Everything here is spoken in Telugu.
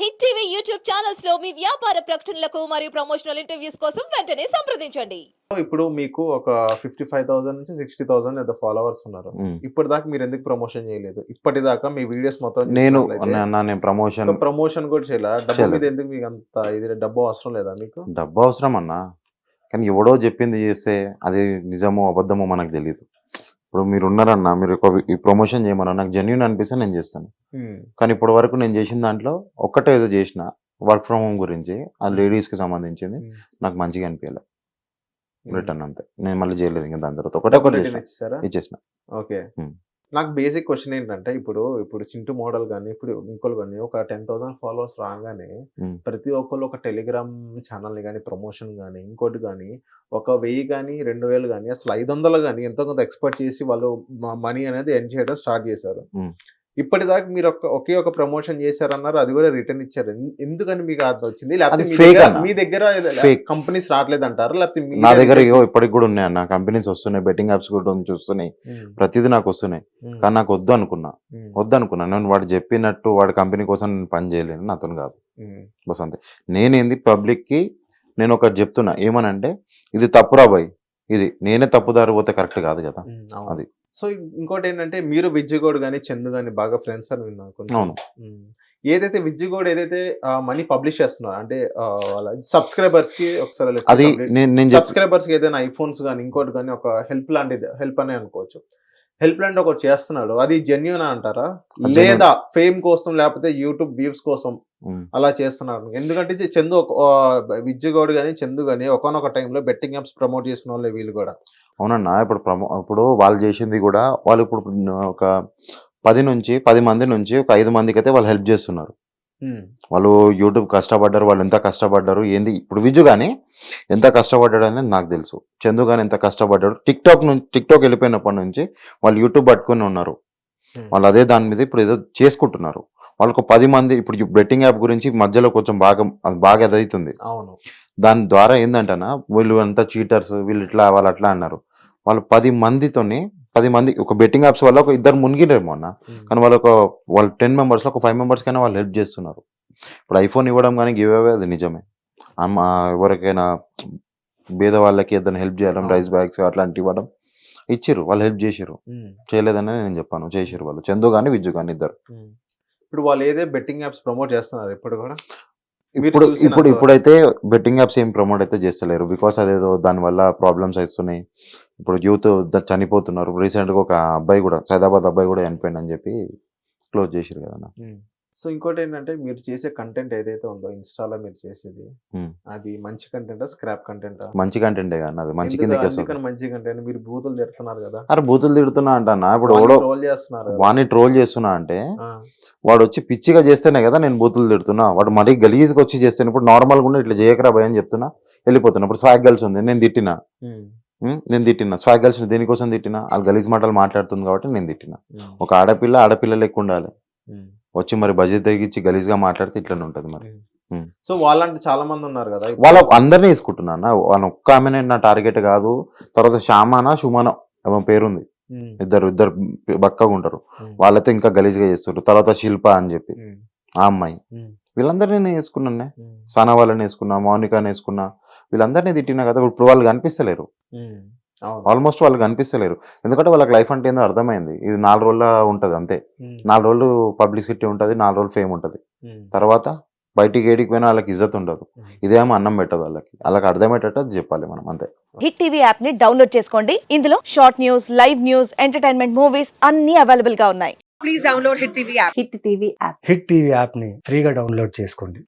హిట్ టీవీ యూట్యూబ్ ఛానల్స్లో మీ వ్యాపార ప్రకటనలకు మరియు ప్రమోషనల్ ఇంటర్వ్యూస్ కోసం వెంటనే సంప్రదించండి. ఇప్పుడు మీకు ఒక ఫిఫ్టీ ఫైవ్ థౌసండ్ నుంచి సిక్స్టీ థౌసండ్ ఏదో ఫాలోవర్స్ ఉన్నారు. ఇప్పటిదాకా మీరు ఎందుకు ప్రమోషన్ చేయలేదు? ఇప్పటిదాకా మీ వీడియోస్ మొత్తం నేను నేను ప్రమోషన్ ప్రమోషన్ కూడా చేయాల? డబ్బు. మీద ఎందుకు మీకు అంత ఇది డబ్బు అవసరం లేదా మీకు? డబ్బు అవసరం అన్నా. కానీ ఎవడో చెప్పింది చేస్తే అది నిజమో అబద్ధమో మనకు తెలియదు ఇప్పుడు మీరు ఉన్నారన్నా మీరు ఈ ప్రమోషన్ చేయమన్నా నాకు జెన్యున్ అనిపిస్తే నేను చేస్తాను. కానీ ఇప్పటి వరకు నేను చేసిన దాంట్లో ఒక్కటే ఏదో చేసిన వర్క్ ఫ్రమ్ హోమ్ గురించి ఆ లేడీస్కి సంబంధించింది నాకు మంచిగా అనిపించలేదు రిటర్న్ అంతే. నేను మళ్ళీ చేయలేదు ఇంకా దాని తర్వాత. ఒకటే ఒకటి ఇచ్చేసిన. ఓకే. నాకు బేసిక్ క్వశ్చన్ ఏంటంటే ఇప్పుడు ఇప్పుడు చింటూ మోడల్ కానీ ఇప్పుడు ఇంకోళ్ళు కానీ ఒక టెన్ థౌసండ్ ఫాలోవర్స్ రాగానే. ప్రతి ఒక్కళ్ళు ఒక టెలిగ్రామ్ ఛానల్ని కానీ ప్రమోషన్ కానీ ఇంకోటి కానీ ఒక వెయ్యి కానీ రెండు వేలు కానీ అసలు ఐదు వందలు కానీ ఎంతో కొంత ఎక్స్పెక్ట్ చేసి వాళ్ళు మనీ అనేది ఎన్ చేయడం స్టార్ట్ చేశారు. ఇప్పటిదాకా మీరు ఒక ఒకే ఒక ప్రమోషన్ చేశారన్నారు అది కూడా రిటర్న్ ఇచ్చారు. ఎందుకని మీకు అది వచ్చింది? లేకపోతే మీ దగ్గర-. కంపెనీస్ రావట్లేదు అంటారు లేకపోతే నా దగ్గర ఇప్పటికి కూడా ఉన్నాయి అన్న. కంపెనీస్ వస్తున్నాయి బెట్టింగ్ యాప్స్ కూడా చూస్తున్నాయి. ప్రతిదీ నాకు వస్తున్నాయి. కానీ నాకు వద్దు అనుకున్నా. వద్దు అనుకున్నా నేను వాడు చెప్పినట్టు వాడి కంపెనీ కోసం నేను పని చేయలేను. నాతో కాదు. బస్ అంతే. నేనేంది పబ్లిక్కి నేను ఒకటి చెప్తున్నా. ఏమనంటే ఇది తప్పురా బాయ్. ఇది నేనే తప్పుదారి పోతే కరెక్ట్ కాదు కదా. అది. సో ఇంకోటి ఏంటంటే మీరు విజ్జిగోడ్ కానీ చందు కానీ బాగా ఫ్రెండ్స్ అని విన్నాను కొంచెం. అవును. ఏదైతే విజ్జిగోడ్ ఏదైతే మనీ పబ్లిష్ చేస్తున్నారు అంటే వాళ్ళ సబ్స్క్రైబర్స్కి ఒకసారి అది నేను సబ్స్క్రైబర్స్కి ఏదైనా ఐఫోన్స్ కానీ ఇంకోటి కానీ ఒక హెల్ప్ లాంటిది హెల్ప్ అనే అనుకోవచ్చు హెల్ప్ లాంటి ఒకటి చేస్తున్నాడు. అది జెన్యున్ అంటారా. లేదా ఫేమ్ కోసం లేకపోతే యూట్యూబ్ వ్యూస్ కోసం అలా చేస్తున్నారు ఎందుకంటే చందు ఒక విజ్జిగౌడ్ కానీ చందు కానీ ఒకనొక టైంలో బెట్టింగ్ యాప్స్ ప్రమోట్ చేసిన వాళ్ళే వీళ్ళు కూడా. అవునన్నా ఇప్పుడు ప్రమో ఇప్పుడు వాళ్ళు చేసింది కూడా వాళ్ళు ఇప్పుడు ఒక పది నుంచి పది మంది నుంచి ఒక ఐదు మందికి అయితే వాళ్ళు హెల్ప్ చేస్తున్నారు. వాళ్ళు యూట్యూబ్ కష్టపడ్డారు వాళ్ళు ఎంత కష్టపడ్డారు ఏంది? ఇప్పుడు విజు కానీ ఎంత కష్టపడ్డాడు అనేది నాకు తెలుసు. చందు కానీ ఎంత కష్టపడ్డాడు. టిక్ టాక్ నుంచి టిక్ టాక్ వెళ్ళిపోయినప్పటి నుంచి వాళ్ళు యూట్యూబ్ పట్టుకొని ఉన్నారు. వాళ్ళు అదే దాని మీద ఇప్పుడు ఏదో చేసుకుంటున్నారు. వాళ్ళకు పది మంది ఇప్పుడు బెట్టింగ్ యాప్ గురించి మధ్యలో కొంచెం బాగా బాగా అదవుతుంది అవును. దాని ద్వారా ఏంటంటనా వీళ్ళు అంతా చీటర్స్ వీళ్ళు ఇట్లా వాళ్ళు అట్లా అన్నారు. వాళ్ళు పది మందితోని పది మంది ఒక బెట్టింగ్ యాప్స్ వల్ల ఒక ఇద్దరు మునిగిరేమో అన్న ఉమ్. కానీ వాళ్ళు ఒక వాళ్ళు టెన్ మెంబర్స్ ఒక ఫైవ్ మెంబర్స్ కైనా వాళ్ళు హెల్ప్ చేస్తున్నారు ఇప్పుడు ఐఫోన్ ఇవ్వడం కానీ గివ్ అవే అది నిజమే అమ్మ ఎవరికైనా పేద వాళ్ళకి ఏదైనా హెల్ప్ చేయడం. రైస్ బ్యాగ్స్ అట్లాంటివి ఇవ్వడం ఇచ్చిర్రు వాళ్ళు హెల్ప్ చేసిర్రు ఉమ్. చేయలేదని నేను చెప్పాను చేసిర్రు వాళ్ళు చందు కానీ విజ్జు కానీ ఇద్దరు ఉమ్. ఇప్పుడు వాళ్ళు ఏదే బెట్టింగ్ యాప్స్ ప్రమోట్ చేస్తున్నారు ఇప్పుడు కూడా ఇప్పుడు ఇప్పుడు. ఇప్పుడైతే బెట్టింగ్ యాప్స్ ఏం ప్రమోట్ అయితే చేస్తలేరు బికాస్ అదేదో దానివల్ల ప్రాబ్లమ్స్ వస్తున్నాయి ఇప్పుడు యూత్ చనిపోతున్నారు రీసెంట్గా ఒక అబ్బాయి కూడా సైదాబాద్ అబ్బాయి కూడా చనిపోయింది అని చెప్పి క్లోజ్ చేసిరు కదా. సో ఇంకోటి ఏంటంటే మీరు చేసే కంటెంట్ ఏదైతే ఉందో ఇన్స్టాలో మీరు చేసేది. అది మంచి కంటెంటా స్క్రాప్ కంటెంటా? మంచి కంటెంటే అది మంచి మంచి కంటెంట్? మీరు బూతులు తిడుతున్నారు కదా. అరే బూతులు తిడుతున్నా అంటన్నా ఇప్పుడు ఓడో రోల్ చేస్తున్నారు. వాడిని ట్రోల్ చేస్తున్నా అంటే వాడు వచ్చి పిచ్చిగా చేస్తేనే కదా నేను బూతులు తిడుతున్నా. వాడు మరీ గలీజ్గా వచ్చి చేస్తాను ఇప్పుడు నార్మల్గా ఉండి ఇట్లా చేయకరా భయ చెప్తున్నా వెళ్ళిపోతున్నా. ఇప్పుడు స్వాగ్ గర్ల్స్ ఉంది నేను తిట్టినా. నేను తిట్టినా. స్వాగ్ గర్ల్స్ దేనికోసం తిట్టినా? వాళ్ళు గలీజ్ మాటలు మాట్లాడుతుంది కాబట్టి నేను తిట్టినా. ఒక ఆడపిల్ల ఆడపిల్ల లెక్క ఉండాలి. వచ్చి మరి బడ్జెట్ తగ్గించి గలీజ్గా మాట్లాడితే ఇట్లనే ఉంటుంది మరి. సో వాళ్ళంటే చాలా మంది ఉన్నారు కదా. వాళ్ళ అందరినీ వేసుకుంటున్నా అన్న. వాళ్ళ ఒక్క ఆమెనే నా టార్గెట్ కాదు. తర్వాత షామానా సుమన ఏమో పేరుంది. ఇద్దరు ఇద్దరు బక్కగా ఉంటారు. వాళ్ళైతే ఇంకా గలీజ్గా చేస్తారు తర్వాత శిల్ప అని చెప్పి. ఆ అమ్మాయి. వీళ్ళందరినీ నేను వేసుకున్నానే. సానా వాళ్ళని వేసుకున్నా మౌనికాని వేసుకున్నా. వీళ్ళందరినీ తిట్టినా కదా ఇప్పుడు వాళ్ళు కనిపిస్తలేరు. ఆల్మోస్ట్ వాళ్ళు కనిపిస్తలేరు ఎందుకంటే వాళ్ళకి లైఫ్ అంటే ఏందో అర్థమైంది. ఇది నాలుగు రోజుల ఉంటుంది అంతే. నాలుగు రోజులు పబ్లిసిటీ ఉంటుంది నాలుగు రోజులు ఫేమ్ ఉంటుంది. తర్వాత బయటికి ఏడికి పోయినా వాళ్ళకి ఇజ్జత్ ఉండదు. ఇదేమో అన్నం పెట్టదు వాళ్ళకి. వాళ్ళకి అర్థమయ్యేటట్టు చెప్పాలి మనం అంతే. హిట్ టీవీ యాప్ని డౌన్లోడ్ చేసుకోండి. ఇందులో short news live news entertainment movies అన్ని అవైలబుల్గా ఉన్నాయి. please download Hit TV app. Hit TV app. Hit TV యాప్ని ఫ్రీగా డౌన్లోడ్ చేసుకోండి.